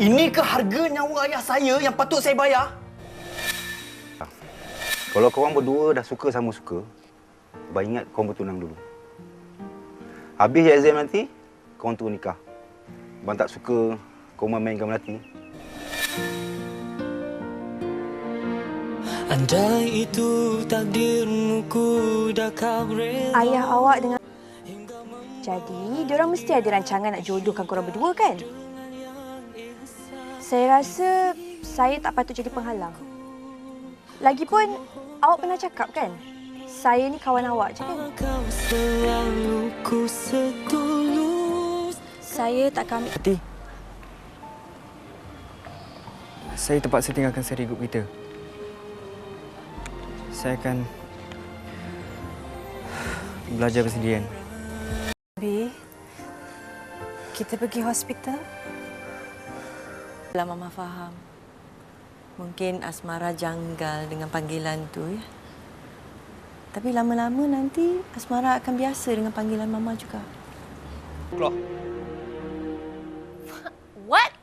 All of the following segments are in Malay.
Ini ke harga nyawa ayah saya yang patut saya bayar? Kalau korang berdua dah suka sama suka, baik ingat korang bertunang dulu. Habis exam nanti, korang turun nikah. Abang tak suka korang mainkan melati. Andai itu takdirmu ku dah kau rela Ayah awak dengan Jadi, diorang mesti ada rancangan nak jodohkan korang berdua kan? Saya rasa saya tak patut jadi penghalang. Lagipun, awak pernah cakap kan? Saya ni kawan awak je kan? Saya tak akan ambil... Hati. Saya terpaksa tinggalkan seri grup kita. Saya akan belajar bersendirian. Bi, kita pergi hospital? Lah Mama faham. Mungkin Asmara janggal dengan panggilan tu ya. Tapi lama-lama nanti Asmara akan biasa dengan panggilan Mama juga. Keluar. What?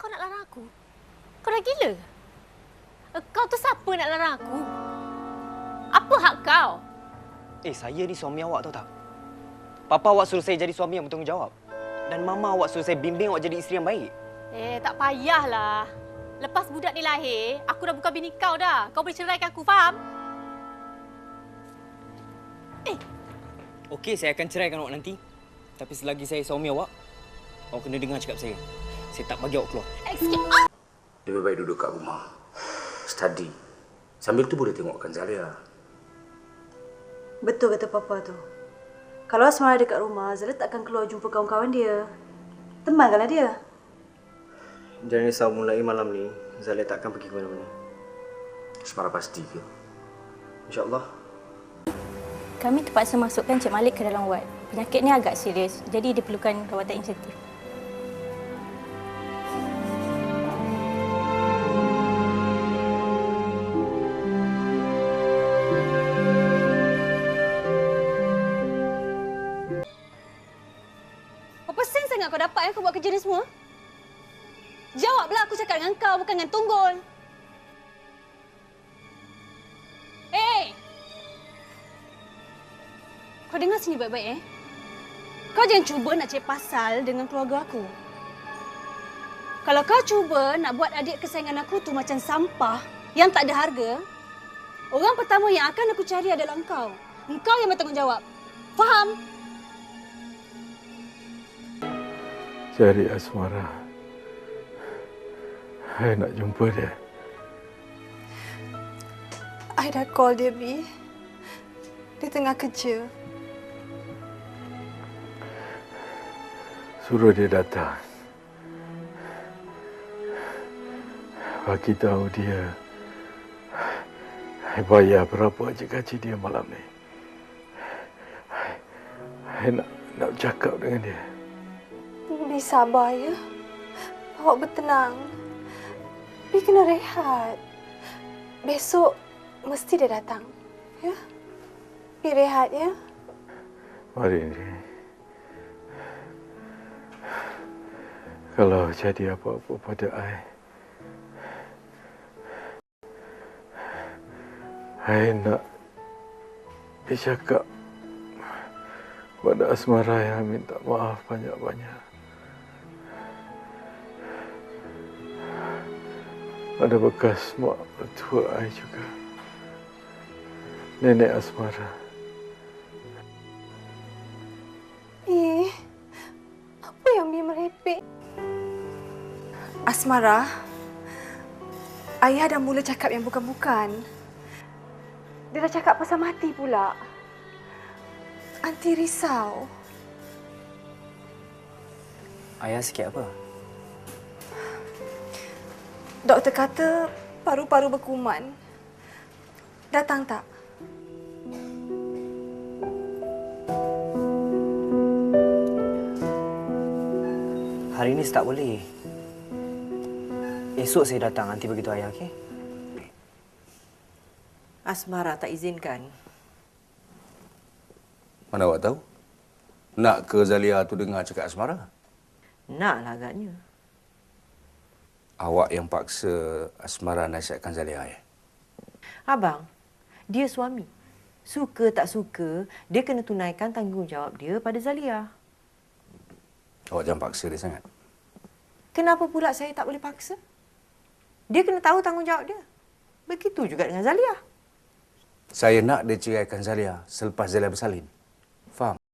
Kau nak larang aku? Kau dah gila? Eh, Kau tu siapa nak larang aku? Apa hak kau? Eh, saya ni suami awak tahu tak? Papa awak suruh saya jadi suami yang bertanggungjawab. Dan mama awak suruh saya bimbing awak jadi isteri yang baik. Eh, tak payahlah. Lepas budak ni lahir, aku dah bukan bini kau dah. Kau boleh ceraikan aku, faham? Okey, saya akan ceraikan awak nanti. Tapi selagi saya suami awak, awak kena dengar cakap saya. Saya tak bagi awak keluar. Excuse Lebih baik duduk kat rumah. Study. Sambil tu boleh tengokkan Zalia. Betul kata papa tu. Kalau Asmara dekat rumah, Zala tak akan keluar jumpa kawan-kawan dia. Temankanlah dia. Jangan risau mulai malam ni, Zalia tak akan pergi ke mana-mana. Semara pasti ke? InsyaAllah. Kami terpaksa masukkan Cik Malik ke dalam wad. Penyakit ni agak serius, jadi diperlukan rawatan intensif. Sangat kau dapat eh kau buat kerja ni semua? Jawablah aku cakap dengan kau bukan dengan Tunggul. Hey! Kau dengar sini baik-baik eh. Kau jangan cuba nak cari pasal dengan keluarga aku. Kalau kau cuba nak buat adik kesayangan aku tu macam sampah yang tak ada harga, orang pertama yang akan aku cari adalah engkau. Engkau yang bertanggungjawab. Faham? Cari Asmara. Saya nak jumpa dia. I dah call dia, Bi. Dia tengah kerja. Suruh dia datang. Bagi tahu dia. Saya bayar berapa je gaji dia malam ni. Saya nak, nak cakap dengan dia. Bi sabar ya. Awak bertenang. Bi kena rehat. Besok mesti dia datang. Ya? Bi rehat ya. Mari ni. Kalau jadi apa-apa pada saya, saya nak dia cakap pada Asmara yang minta maaf banyak-banyak. Ada bekas mak mertua saya juga. Nenek Asmara. Eh, apa yang Bi merepek? Asmara, ayah dah mula cakap yang bukan-bukan. Dia dah cakap pasal mati pula. Anti risau. Ayah sikit apa? Doktor kata paru-paru berkuman. Datang tak? Hari ni tak boleh. Esok saya datang nanti beritahu ayah, okey? Asmara tak izinkan. Mana awak tahu? Nak ke Zalia tu dengar cakap Asmara? Naklah agaknya. Awak yang paksa Asmara nasihatkan Zalia eh? Abang, dia suami. Suka tak suka, dia kena tunaikan tanggungjawab dia pada Zalia. Awak jangan paksa dia sangat. Kenapa pula saya tak boleh paksa? Dia kena tahu tanggungjawab dia. Begitu juga dengan Zalia. Saya nak dia ceraikan Zalia selepas Zalia bersalin.